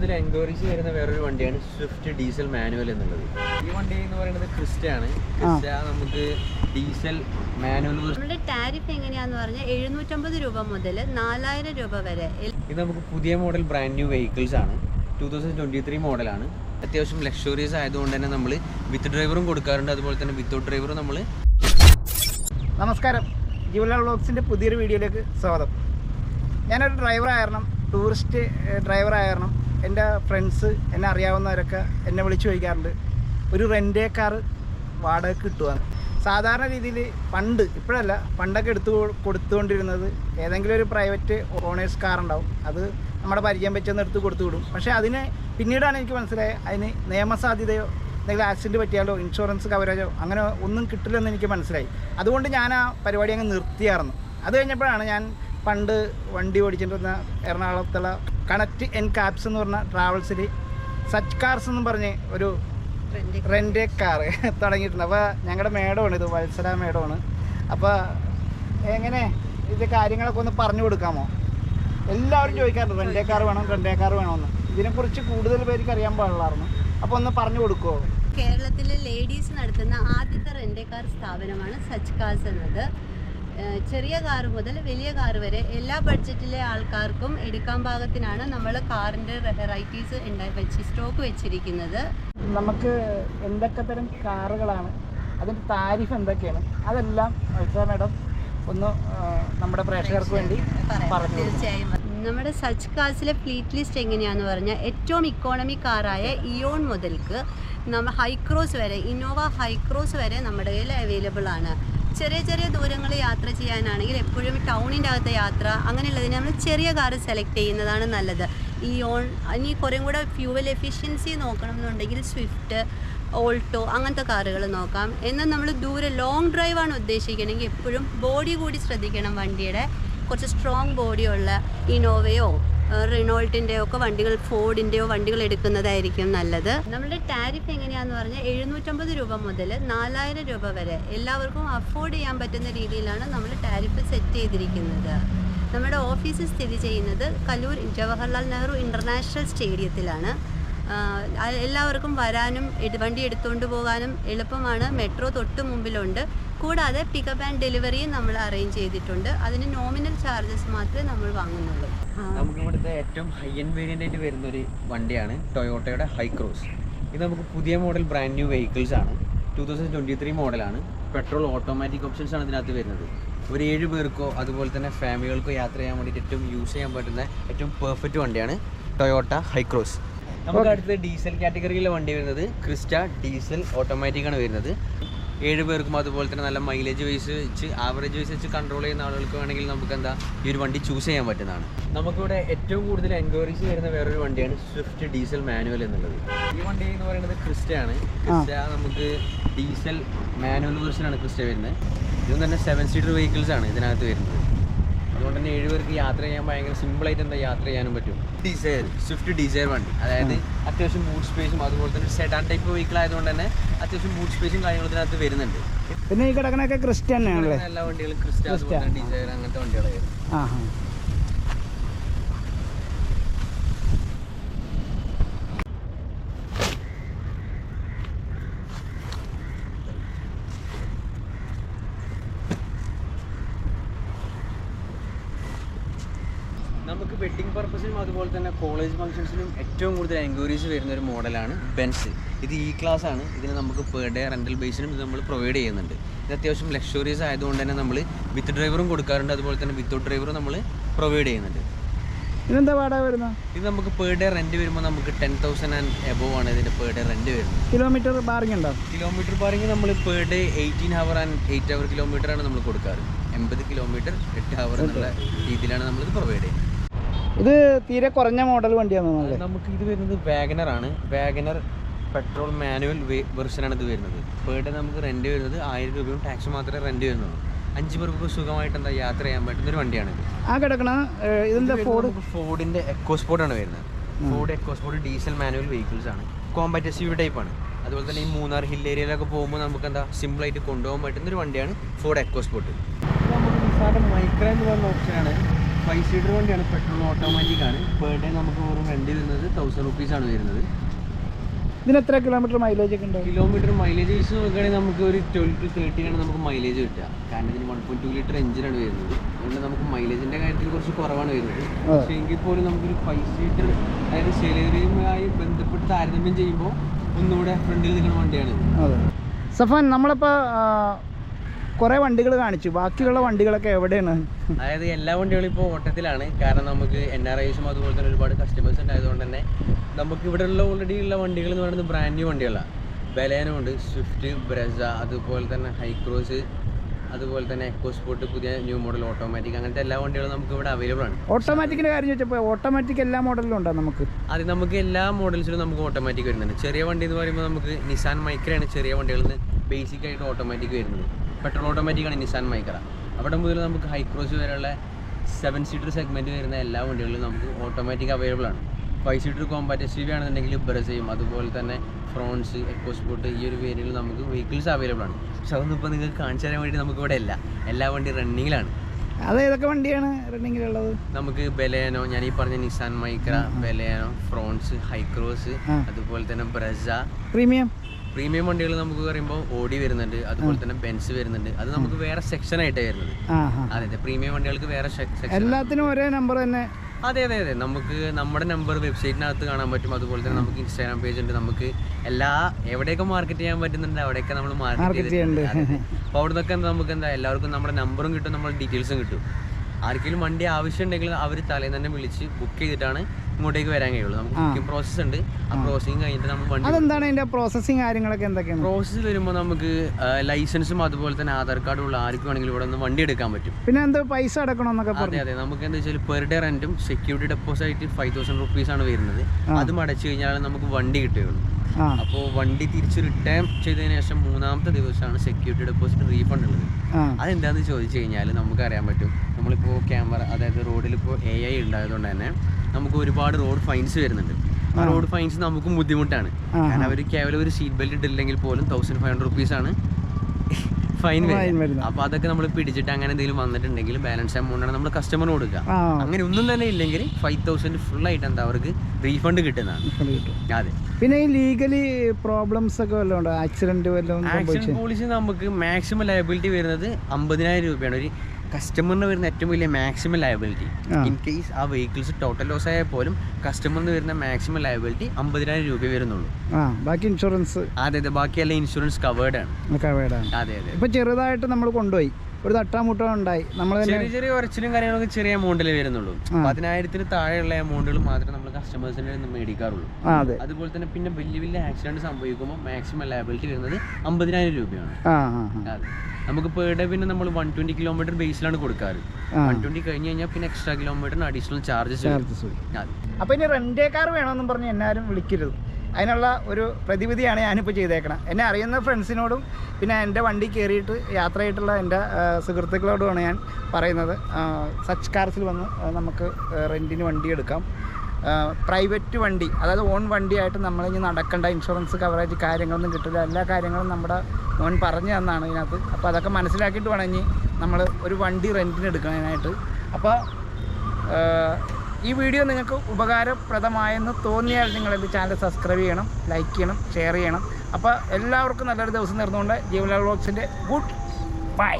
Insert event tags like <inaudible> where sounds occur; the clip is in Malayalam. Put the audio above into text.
കൂടുതൽ എൻക്വയറീസ് വരുന്ന വേറൊരു വണ്ടിയാണ് സ്വിഫ്റ്റ് ഡീസൽ മാനുവൽ എന്നുള്ളത്. ഈ വണ്ടി എന്ന് പറയുന്നത് ക്രിസ്റ്റ ആണ്. ക്രിസ്റ്റ നമുക്ക് ഡീസൽ മാനുവൽ നമ്മുടെ ടാരിഫ് എങ്ങനെയാന്ന് പറഞ്ഞാൽ എഴുന്നൂറ്റമ്പത് രൂപ മുതൽ നാലായിരം രൂപ വരെ. ഇത് നമുക്ക് പുതിയ മോഡൽ ബ്രാൻഡ് ന്യൂ വെഹിക്കിൾസ് ആണ്. ടൂ തൗസൻഡ് ട്വന്റി ത്രീ മോഡലാണ് അത്യാവശ്യം ലക്ഷറീസ് ആയതുകൊണ്ട് തന്നെ നമ്മൾ വിത്ത് ഡ്രൈവറും കൊടുക്കാറുണ്ട്. അതുപോലെ തന്നെ വിത്തൗട്ട് ഡ്രൈവറും നമ്മൾ നമസ്കാരം. ജീവല വ്ളോഗ്സിന്റെ പുതിയൊരു വീഡിയോയിലേക്ക് സ്വാഗതം. ഞാനൊരു ഡ്രൈവർ ആയിരുന്നു. ടൂറിസ്റ്റ് ഡ്രൈവർ ആയിരുന്നു. എന്റെ ഫ്രണ്ട്സ് എന്നെ അറിയാവുന്നവരൊക്കെ എന്നെ വിളിച്ചു ചോദിക്കാറുണ്ട്. ഒരു റെന്റേ കാർ വാടക കിട്ടുവാണ് സാധാരണ രീതിയിൽ പണ്ട് ഇപ്പോഴല്ല പണ്ടൊക്കെ എടുത്തു കൊടുത്തുകൊണ്ടിരുന്നത് ഏതെങ്കിലും ഒരു പ്രൈവറ്റ് ഓണേഴ്സ് കാർ ഉണ്ടാവും. അത് നമ്മുടെ പരിചയം വെച്ചൊന്ന് എടുത്ത് കൊടുത്തു വിടും. പക്ഷേ അതിന് പിന്നീടാണ് എനിക്ക് മനസ്സിലായത് അതിന് നിയമസാധ്യതയോ എന്തെങ്കിലും ആക്സിഡന്റ് പറ്റിയാലോ ഇൻഷുറൻസ് കവറേജോ അങ്ങനെ ഒന്നും കിട്ടില്ലെന്ന് എനിക്ക് മനസ്സിലായി. അതുകൊണ്ട് ഞാൻ ആ പരിപാടി അങ്ങ് നിർത്തിയായിരുന്നു അത് കഴിഞ്ഞപ്പോഴാണ് ഞാൻ പണ്ട് വണ്ടി ഓടിച്ചിട്ടിരുന്ന എറണാകുളത്തുള്ള കണക്റ്റ് എൻ കാപ്സ് എന്ന് പറഞ്ഞ ട്രാവൽസിൽ സച്ച് കാർസ് എന്ന് പറഞ്ഞ് ഒരു റെന്റ് കാർ <laughs> തുടങ്ങിയിട്ടുണ്ട്. അപ്പോൾ ഞങ്ങളുടെ മേഡമാണ് ഇത് വത്സര മേഡമാണ് അപ്പോൾ എങ്ങനെ ഇത് കാര്യങ്ങളൊക്കെ ഒന്ന് പറഞ്ഞു കൊടുക്കാമോ? എല്ലാവരും ചോദിക്കാറുണ്ട് റെന്റേ കാർ വേണം? റെന്റേ കാർ വേണമെന്ന് ഇതിനെക്കുറിച്ച് കൂടുതൽ പേർക്ക് അറിയാൻ പാടില്ലായിരുന്നു അപ്പോൾ ഒന്ന് പറഞ്ഞു കൊടുക്കുമോ കേരളത്തിലെ ലേഡീസ് നടത്തുന്ന ആദ്യത്തെ റെന്റേ കാർ സ്ഥാപനമാണ് സച്ച് കാർസ് എന്നത് ചെറിയ കാർ മുതൽ വലിയ കാർ വരെ എല്ലാ ബഡ്ജറ്റിലെ ആൾക്കാർക്കും എടുക്കാൻ പാകത്തിനാണ് നമ്മൾ കാറിന്റെ വെറൈറ്റീസ് വെച്ച് സ്റ്റോക്ക് വെച്ചിരിക്കുന്നത്. നമുക്ക് എന്തൊക്കെ തരം കാറുകളാണ് അതിന്റെ താരിഫ് എന്തൊക്കെയാണ് അതെല്ലാം മേഡം ഒന്ന് നമ്മുടെ പ്രേക്ഷകർക്ക് വേണ്ടി പറഞ്ഞു തീർച്ചയായും. നമ്മുടെ സച്ച് കാസിലെ ഫ്ലീറ്റ് ലിസ്റ്റ് എങ്ങനെയാണെന്ന് പറഞ്ഞാൽ ഏറ്റവും ഇക്കോണമി കാറായ ഇയോൺ മുതൽക്ക് നമ്മൾ ഹൈക്രോസ് വരെ ഇന്നോവ ഹൈക്രോസ് വരെ നമ്മുടെ കയ്യിൽ അവൈലബിൾ ആണ്. ചെറിയ ചെറിയ ദൂരങ്ങൾ യാത്ര ചെയ്യാനാണെങ്കിൽ എപ്പോഴും ടൗണിന്റെ അകത്തെ യാത്ര അങ്ങനെയുള്ളതിന് നമ്മൾ ചെറിയ കാറ് സെലക്ട് ചെയ്യുന്നതാണ് നല്ലത്. ഈ ഓൺ ഇനി കുറേ കൂടെ ഫ്യൂവൽ എഫിഷ്യൻസി നോക്കണം എന്നുണ്ടെങ്കിൽ സ്വിഫ്റ്റ് ഓൾട്ടോ അങ്ങനത്തെ കാറുകൾ നോക്കാം. എന്നാൽ നമ്മൾ ദൂരെ ലോങ് ഡ്രൈവാണ് ഉദ്ദേശിക്കണമെങ്കിൽ എപ്പോഴും ബോഡി കൂടി ശ്രദ്ധിക്കണം വണ്ടിയുടെ. കുറച്ച് സ്ട്രോങ് ബോഡിയുള്ള ഇനോവയോ റിനോൾട്ടിന്റെയോ ഒക്കെ വണ്ടികൾ ഫോർഡിന്റെയോ വണ്ടികൾ എടുക്കുന്നതായിരിക്കും നല്ലത്. നമ്മുടെ ടാരിഫ് എങ്ങനെയാന്ന് പറഞ്ഞാൽ എഴുന്നൂറ്റമ്പത് രൂപ മുതൽ നാലായിരം രൂപ വരെ എല്ലാവർക്കും അഫോർഡ് ചെയ്യാൻ പറ്റുന്ന രീതിയിലാണ് നമ്മൾ ടാരിഫ് സെറ്റ് ചെയ്തിരിക്കുന്നത്. നമ്മുടെ ഓഫീസ് സ്ഥിതി ചെയ്യുന്നത് കലൂർ ജവഹർലാൽ നെഹ്റു ഇന്റർനാഷണൽ സ്റ്റേഡിയത്തിലാണ് എല്ലാവർക്കും വരാനും വണ്ടി എടുത്തുകൊണ്ട് പോകാനും എളുപ്പമാണ്. മെട്രോ തൊട്ട് മുമ്പിലുണ്ട്. കൂടാതെ പിക്കപ്പ് ആൻഡ് ഡെലിവറിയും നമ്മൾ അറേഞ്ച് ചെയ്തിട്ടുണ്ട്. അതിന് നോമിനൽ ചാർജസ് മാത്രമേ നമ്മൾ വാങ്ങുന്നുള്ളൂ. നമുക്ക് ഇവിടുത്തെ ഏറ്റവും ഹൈ എൻഡ് വേരിയന്റ് വരുന്ന ഒരു വണ്ടിയാണ് ടൊയോട്ടയുടെ ഹൈക്രോസ് ഇത് നമുക്ക് പുതിയ മോഡൽ ബ്രാൻഡ് ന്യൂ വെഹിക്കിൾസ് ആണ്. ടൂ തൗസൻഡ് ട്വന്റി ത്രീ മോഡലാണ് പെട്രോൾ ഓട്ടോമാറ്റിക് ഓപ്ഷൻസ് ആണ് ഇതിനകത്ത് വരുന്നത്. ഒരു ഏഴ് പേർക്കോ അതുപോലെ തന്നെ ഫാമിലികൾക്കോ യാത്ര ചെയ്യാൻ വേണ്ടിയിട്ട് ഏറ്റവും യൂസ് ചെയ്യാൻ പറ്റുന്ന ഏറ്റവും പെർഫെക്റ്റ് വണ്ടിയാണ് ടൊയോട്ട ഹൈക്രോസ് നമുക്ക് അടുത്തത് ഡീസൽ കാറ്റഗറിയിലെ വണ്ടി വരുന്നത്. ക്രിസ്റ്റ ഡീസൽ ഓട്ടോമാറ്റിക് ആണ് വരുന്നത്. ഏഴ് പേർക്കും അതുപോലെ തന്നെ നല്ല മൈലേജ് വൈസ് വെച്ച് ആവറേജ് വൈസ് വെച്ച് കൺട്രോൾ ചെയ്യുന്ന ആളുകൾക്ക് വേണമെങ്കിൽ നമുക്ക് എന്താ ഈ ഒരു വണ്ടി ചൂസ് ചെയ്യാൻ പറ്റുന്നതാണ്. നമുക്കിവിടെ ഏറ്റവും കൂടുതൽ എൻക്വയറീസ് വരുന്ന വേറൊരു വണ്ടിയാണ് സ്വിഫ്റ്റ് ഡീസൽ മാനുവൽ എന്നുള്ളത്. ഈ വണ്ടി എന്ന് പറയുന്നത് ക്രിസ്റ്റയാണ്. ക്രിസ്റ്റ നമുക്ക് ഡീസൽ മാനുവൽ വേർഷനാണ് ക്രിസ്റ്റ വരുന്നത്. ഇതും തന്നെ സെവൻ സീറ്റർ വെഹിക്കിൾസ് ആണ് ഇതിനകത്ത് വരുന്നത്. അതുകൊണ്ട് തന്നെ ഏഴുപേർക്ക് യാത്ര ചെയ്യാൻ ഭയങ്കര സിമ്പിളായിട്ട് എന്താ യാത്ര ചെയ്യാനും പറ്റും. ഡിസയർ സ്വിഫ്റ്റ് ഡിസയർ വണ്ടി. അതായത് അത്യാവശ്യം ബൂട്ട് സ്പേസും അതുപോലെ തന്നെ സെഡാൻ ടൈപ്പ് വെഹിക്കിൾ ആയതുകൊണ്ട് തന്നെ അത്യാവശ്യം ബൂട്ട് സ്പേസും കാര്യങ്ങളും ഇതിനകത്ത് വരുന്നുണ്ട്. പിന്നെ ഈ കിടക്കണൊക്കെ ക്രിസ്ത്യൻ ആണല്ലേ? എല്ലാ വണ്ടികളും ക്രിസ്റ്റ്യൻ ഡിസൈർ ഡിസയർ അങ്ങനത്തെ വണ്ടികളായിരുന്നു. നമുക്ക് വെഡിങ് പർപ്പസിനും അതുപോലെ തന്നെ കോളേജ് ഫംഗ്ഷൻസിനും ഏറ്റവും കൂടുതൽ എൻക്വയറീസ് വരുന്ന ഒരു മോഡലാണ് ബെൻസ്. ഇത് ഇ ക്ലാസ് ആണ്. ഇതിന് നമുക്ക് പെർ ഡേ റെന്റൽ ബേസിനും ഇത് നമ്മൾ പ്രൊവൈഡ് ചെയ്യുന്നുണ്ട്. ഇത് അത്യാവശ്യം ലക്ഷറീസ് ആയതുകൊണ്ട് തന്നെ നമ്മൾ വിത്ത് ഡ്രൈവറും കൊടുക്കാറുണ്ട്. അതുപോലെ തന്നെ വിത്തൗട്ട് ഡ്രൈവറും നമ്മൾ പ്രൊവൈഡ് ചെയ്യുന്നുണ്ട്. ഇതെന്താ വാടക വരുന്നത് ഇത് നമുക്ക് പെർ ഡേ റെന്റ് വരുമ്പോൾ നമുക്ക് ടെൻ തൗസൻഡ് ആൻഡ് എബോവ് ആണ് ഇതിന്റെ പെർ ഡേ റെന്റ് വരുന്നത്. കിലോമീറ്റർ ബാർഗിങ് ഉണ്ടോ? കിലോമീറ്റർ പറയുമ്പോൾ നമ്മൾ per day eighteen hour and eight hour kilometre ആണ് നമ്മൾ കൊടുക്കാറ്. എൺപത് കിലോമീറ്റർ എട്ട് ഹവർ എന്നുള്ള രീതിയിലാണ് നമ്മൾ ഇത് പ്രൊവൈഡ് ചെയ്യുന്നത്. ഇത് തീരെ കുറഞ്ഞ മോഡൽ വണ്ടിയാണ് നമുക്ക് ഇത് വരുന്നത് വാഗനർ ആണ്. വാഗനർ പെട്രോൾ മാനുവൽ വെർഷനാണ് ഇത് വരുന്നത്. പെർ ഡേ നമുക്ക് റെന്റ് വരുന്നത് ആയിരം രൂപയും ടാക്സ് മാത്രമേ റെന്റ് വരുന്നുള്ളൂ. അഞ്ച് പേർക്ക് സുഖമായിട്ട് എന്താ യാത്ര ചെയ്യാൻ പറ്റുന്ന ഒരു വണ്ടിയാണ് ആ കിടക്കണ ഇതിന്റെ ഇതെന്താ ഫോർഡ് ഫോർഡിന്റെ എക്കോസ്പോർട്ട് ആണ് വരുന്നത്. Ford EcoSport diesel manual vehicles ആണ്. കോമ്പാറ്റ് എസ് യു ടൈപ്പ് ആണ്. അതുപോലെ തന്നെ ഈ മൂന്നാർ ഹിൽ ഏരിയയിലൊക്കെ പോകുമ്പോൾ നമുക്ക് എന്താ സിമ്പിൾ ആയിട്ട് കൊണ്ടുപോകാൻ പറ്റുന്ന ഒരു വണ്ടിയാണ് ഫോർഡ് എക്കോസ്പോർട്ട് നമുക്ക് നിസ്സാരം മൈക്ര എന്ന് പറഞ്ഞ ഓപ്ഷനാണ് ഫൈവ് സീറ്റർ വണ്ടിയാണ്. പെട്രോൾ ഓട്ടോമാറ്റിക് ആണ്. പെർ ഡേ നമുക്ക് വെറും റെന്റ് വരുന്നത് തൗസൻഡ് റുപ്പീസ് ആണ് വരുന്നത്. ഇതിന് എത്ര കിലോമീറ്റർ മൈലേജ് ഒക്കെ ഉണ്ടാവും കിലോമീറ്റർ മൈലേജ് വെച്ച് നോക്കുകയാണെങ്കിൽ നമുക്ക് ഒരു ട്വൽവ് ടു തേർട്ടീൻ ആണ് നമുക്ക് മൈലേജ് കിട്ടുക. കാരണം ഇതിന് വൺ പോയിന്റ് ടു ലിറ്റർ എഞ്ചിനാണ് വരുന്നത്. അതുകൊണ്ട് നമുക്ക് മൈലേജിന്റെ കാര്യത്തിൽ കുറച്ച് കുറവാണ് വരുന്നത്. പക്ഷേ എങ്കിൽ പോലും നമുക്കൊരു ഫൈവ് സീറ്റർ അതായത് സെലറിയുമായി ബന്ധപ്പെട്ട് താരതമ്യം ചെയ്യുമ്പോൾ ഒന്നുകൂടെ ഫ്രണ്ടിൽ നിൽക്കുന്ന വണ്ടിയാണ്. സഫാൻ നമ്മളിപ്പോൾ കുറേ വണ്ടികൾ കാണിച്ചു. ബാക്കിയുള്ള വണ്ടികളൊക്കെ എവിടെയാണ്? അതായത് എല്ലാ വണ്ടികളും ഇപ്പോൾ ഓട്ടത്തിലാണ്. കാരണം നമുക്ക് എൻ ആർ ഐസും അതുപോലെ തന്നെ ഒരുപാട് കസ്റ്റമേഴ്സ് ഉണ്ടായതുകൊണ്ട് തന്നെ നമുക്ക് ഇവിടെ ഉള്ള ഓൾറെഡി ഉള്ള വണ്ടികൾ എന്ന് പറയുന്നത് ബ്രാൻഡ് ന്യൂ വണ്ടികളാണ് ബലേനോ ഉണ്ട് സ്വിഫ്റ്റ് ബ്രസ അതുപോലെ തന്നെ ഹൈക്രോസ് അതുപോലെ തന്നെ എക്കോസ്പോർട്ട് പുതിയ ന്യൂ മോഡൽ ഓട്ടോമാറ്റിക് അങ്ങനത്തെ എല്ലാ വണ്ടികളും നമുക്ക് ഇവിടെ അവൈലബിൾ ആണ്. ഓട്ടോമാറ്റിക്കിന്റെ കാര്യം ചോദിച്ചപ്പോൾ ഓട്ടോമാറ്റിക് എല്ലാ മോഡലിലും ഉണ്ടോ നമുക്ക്? അത് നമുക്ക് എല്ലാ മോഡൽസിലും നമുക്ക് ഓട്ടോമാറ്റിക് വരുന്നുണ്ട്. ചെറിയ വണ്ടി എന്ന് പറയുമ്പോൾ നമുക്ക് നിസാൻ മൈക്രയാണ് ചെറിയ വണ്ടികളിൽ നിന്ന് ബേസിക് ആയിട്ട് ഓട്ടോമാറ്റിക് വരുന്നത്. പെട്രോൾ ഓട്ടോമാറ്റിക് ആണ് നിസാൻ മൈക്ര അവിടെ മുതൽ നമുക്ക് ഹൈക്രോസ് വരെയുള്ള സെവൻ സീറ്റർ സെഗ്മെന്റ് വരുന്ന എല്ലാ വണ്ടികളിലും നമുക്ക് ഓട്ടോമാറ്റിക് അവൈലബിൾ ആണ്. Five seater compact S V ആണെന്നുണ്ടെങ്കിൽ ബ്രസയും അതുപോലെ തന്നെ ഫ്രോൺസ് എക്കോ സ്പോർട്ട് ഈ ഒരു വേരിയിൽ നമുക്ക് വെഹിക്കിൾസ് അവൈലബിൾ ആണ്. പക്ഷെ അതൊന്നും ഇപ്പോൾ നിങ്ങൾക്ക് കാണിച്ചു തരാൻ വേണ്ടി നമുക്ക് ഇവിടെ ഇല്ല. എല്ലാ വണ്ടി റണ്ണിങ്ങിലാണ് അത് ഏതൊക്കെ വണ്ടിയാണ് റണ്ണിങ്ങിലുള്ളത് നമുക്ക് ബെലേനോ ഞാൻ ഈ പറഞ്ഞ Nissan Micra Baleno Fronx Hycross. അതുപോലെ തന്നെ ബ്രസ പ്രീമിയം പ്രീമിയം വണ്ടികൾ നമുക്ക് പറയുമ്പോൾ ഓടി വരുന്നുണ്ട് അതുപോലെ തന്നെ ബെൻസ് വരുന്നുണ്ട്. അത് നമുക്ക് വേറെ സെക്ഷൻ ആയിട്ടാണ് വരുന്നത്. അതെ അതെ പ്രീമിയം വണ്ടികൾക്ക് വേറെ എല്ലാത്തിനും ഒരേ നമ്പർ തന്നെ. അതെ അതെ അതെ. നമുക്ക് നമ്മുടെ നമ്പർ വെബ്സൈറ്റിനകത്ത് കാണാൻ പറ്റും. അതുപോലെ തന്നെ നമുക്ക് ഇൻസ്റ്റാഗ്രാം പേജ് ഉണ്ട്. നമുക്ക് എല്ലാ എവിടെയൊക്കെ മാർക്കറ്റ് ചെയ്യാൻ പറ്റുന്നുണ്ട് അവിടെയൊക്കെ നമ്മൾ മാർക്കറ്റ് ചെയ്യുന്നുണ്ട് അപ്പോൾ അവിടെ നിന്നൊക്കെ നമുക്ക് എന്താ എല്ലാവർക്കും നമ്മുടെ നമ്പറും കിട്ടും നമ്മുടെ ഡീറ്റെയിൽസും കിട്ടും. ആർക്കെങ്കിലും വണ്ടി ആവശ്യം ഉണ്ടെങ്കിൽ അവർ തലേന്ന് തന്നെ വിളിച്ച് ബുക്ക് ചെയ്തിട്ടാണ് ഇങ്ങോട്ടേക്ക് വരാൻ കഴിയുള്ളൂ. നമുക്ക് ബുക്കിംഗ് പ്രോസസ്സ് ഉണ്ട്. ആ പ്രോസസ്സിങ് കഴിഞ്ഞിട്ട് നമ്മൾ വണ്ടി അതെന്താണ് അതിന്റെ പ്രോസസ്സിങ് കാര്യങ്ങളൊക്കെ എന്തൊക്കെയാണ്? പ്രോസസ്സ് വരുമ്പോൾ നമുക്ക് ലൈസൻസും അതുപോലെ തന്നെ ആധാർ കാർഡും ഉള്ള ആർക്കും വേണമെങ്കിലും ഇവിടെ നിന്ന് വണ്ടി എടുക്കാൻ പറ്റും. പിന്നെ എന്തോ പൈസ അടക്കണമെന്നൊക്കെ അതെ പറഞ്ഞു. അതെ. നമുക്ക് എന്താ വെച്ചാൽ per day റെന്റും security deposit five thousand rupees ആണ് വരുന്നത്. അതും അടച്ചു കഴിഞ്ഞാൽ നമുക്ക് വണ്ടി കിട്ടുകയുള്ളൂ. അപ്പോ അപ്പോൾ വണ്ടി തിരിച്ച് റിട്ടേൺ ചെയ്തതിന് ശേഷം മൂന്നാമത്തെ ദിവസമാണ് സെക്യൂരിറ്റി ഡെപ്പോസിറ്റ് റീഫണ്ട് ഉള്ളത്. അതെന്താന്ന് അതെന്താണെന്ന് ചോദിച്ചു കഴിഞ്ഞാൽ നമുക്ക് അറിയാൻ പറ്റും. നമ്മളിപ്പോൾ ക്യാമറ അതായത് റോഡിൽ ഇപ്പോൾ എ ഐ ഉണ്ടായതുകൊണ്ട് തന്നെ നമുക്ക് ഒരുപാട് റോഡ് ഫൈൻസ് വരുന്നുണ്ട്. ആ റോഡ് ഫൈൻസ് നമുക്കും ബുദ്ധിമുട്ടാണ്. കാരണം അവർ കേവലം ഒരു സീറ്റ് ബെൽറ്റ് ഇട്ടില്ലെങ്കിൽ പോലും തൗസൻഡ് ഫൈവ് ഹൺഡ്രഡ് റുപ്പീസാണ് ഫൈൻ വരുന്നത്. അപ്പൊ അപ്പോൾ അതൊക്കെ നമ്മൾ പിടിച്ചിട്ട് അങ്ങനെ എന്തെങ്കിലും വന്നിട്ടുണ്ടെങ്കിൽ ബാലൻസ് എമൗണ്ട് ആണ് നമ്മൾ കസ്റ്റമറിന് കൊടുക്കുക. അങ്ങനെ ഒന്നും തന്നെ ഇല്ലെങ്കിൽ ഫൈവ് തൗസൻഡ് ഫുൾ ആയിട്ട് എന്താ അവർക്ക് റീഫണ്ട് കിട്ടുന്നതാണ്. അതെ. പിന്നെ ഈ ലീഗലി പ്രോബ്ലംസ് ഒക്കെ വല്ലതും ഉണ്ടോ? ആക്സിഡന്റ് വല്ലതും ആക്സിഡന്റ് പോളിസി നമുക്ക് മാക്സിമം ലയബിലിറ്റി വരുന്നത് അമ്പതിനായിരം രൂപയാണ്. ഒരു കസ്റ്റമറിന് വരുന്ന ഏറ്റവും വലിയ മാക്സിമം ലയബിലിറ്റി ഇൻ കേസ് ആ വെഹിക്കിൾസ് ടോട്ടൽ ലോസ് ആയാൽ പോലും കസ്റ്റമറിന് വരുന്ന മാക്സിമം ലയബിലിറ്റി അമ്പതിനായിരം രൂപ വരുന്നുള്ളൂ. ബാക്കി ഇൻഷുറൻസ് അതെ അതെ ബാക്കിയെല്ലാം ഇൻഷുറൻസ് കവേർഡ് ആണ്. കവേർഡ് ആണ്. അതെ അതെ. ഇപ്പൊ ചെറുതായിട്ട് നമ്മൾ കൊണ്ടുപോയി. ഒരു തട്ടാമുട്ട ഉണ്ടായി. നമ്മൾ ചെറിയ ചെറിയ ഉറച്ചിലും കാര്യങ്ങളൊക്കെ ചെറിയ എമൗണ്ടിലേ വരുന്നുള്ളൂ. പതിനായിരത്തിന് താഴെയുള്ള എമൗണ്ടുകൾ മാത്രമേ നമ്മൾ കസ്റ്റമേഴ്സിന്റെ മേടിക്കാറുള്ളൂ. അതെ. അതുപോലെ തന്നെ പിന്നെ വലിയ വലിയ ആക്സിഡന്റ് സംഭവിക്കുമ്പോൾ മാക്സിമം ലയബിലിറ്റി വരുന്നത് അമ്പതിനായിരം രൂപയാണ്. നമുക്ക് പെർ ഡേ പിന്നെ നമ്മൾ വൺ ട്വന്റി കിലോമീറ്റർ ബേസിലാണ് കൊടുക്കാറ്. വൺ ട്വന്റി കഴിഞ്ഞ് കഴിഞ്ഞാൽ പിന്നെ എക്സ്ട്രാ കിലോമീറ്ററിന് അഡീഷണൽ ചാർജസ് അപ്പൊ ഇനി റെന്റേ കാർ വേണമെന്നും പറഞ്ഞ് എല്ലാവരും വിളിക്കരുത്. അതിനുള്ള ഒരു പ്രതിവിധിയാണ് ഞാനിപ്പോൾ ചെയ്തേക്കണം എന്നെ അറിയുന്ന ഫ്രണ്ട്സിനോടും പിന്നെ എന്റെ വണ്ടി കയറിയിട്ട് യാത്ര ചെയ്തിട്ടുള്ള എന്റെ സുഹൃത്തുക്കളോടുമാണ് ഞാൻ പറയുന്നത്. സച്ച് കാർസിൽ വന്ന് നമുക്ക് റെന്റിന് വണ്ടി എടുക്കാം. പ്രൈവറ്റ് വണ്ടി അതായത് ഓൺ വണ്ടിയായിട്ട് നമ്മൾ ഇനി നടക്കേണ്ട ഇൻഷുറൻസ് കവറേജ് കാര്യങ്ങളൊന്നും കിട്ടില്ല. എല്ലാ കാര്യങ്ങളും നമ്മുടെ മോൻ പറഞ്ഞു തന്നാണ് ഇതിനകത്ത്. അപ്പോൾ അതൊക്കെ മനസ്സിലാക്കിയിട്ട് വേണം ഇനി നമ്മൾ ഒരു വണ്ടി റെന്റിന് എടുക്കാനായിട്ട് അപ്പോൾ ഈ വീഡിയോ നിങ്ങൾക്ക് ഉപകാരപ്രദമായെന്ന് തോന്നിയാൽ നിങ്ങൾ എന്റെ ചാനൽ സബ്സ്ക്രൈബ് ചെയ്യണം ലൈക്ക് ചെയ്യണം ഷെയർ ചെയ്യണം. അപ്പോൾ എല്ലാവർക്കും നല്ലൊരു ദിവസം നേർന്നുകൊണ്ട് ജീവലാൽ ബ്ലോഗ്സിന്റെ ഗുഡ് ബൈ.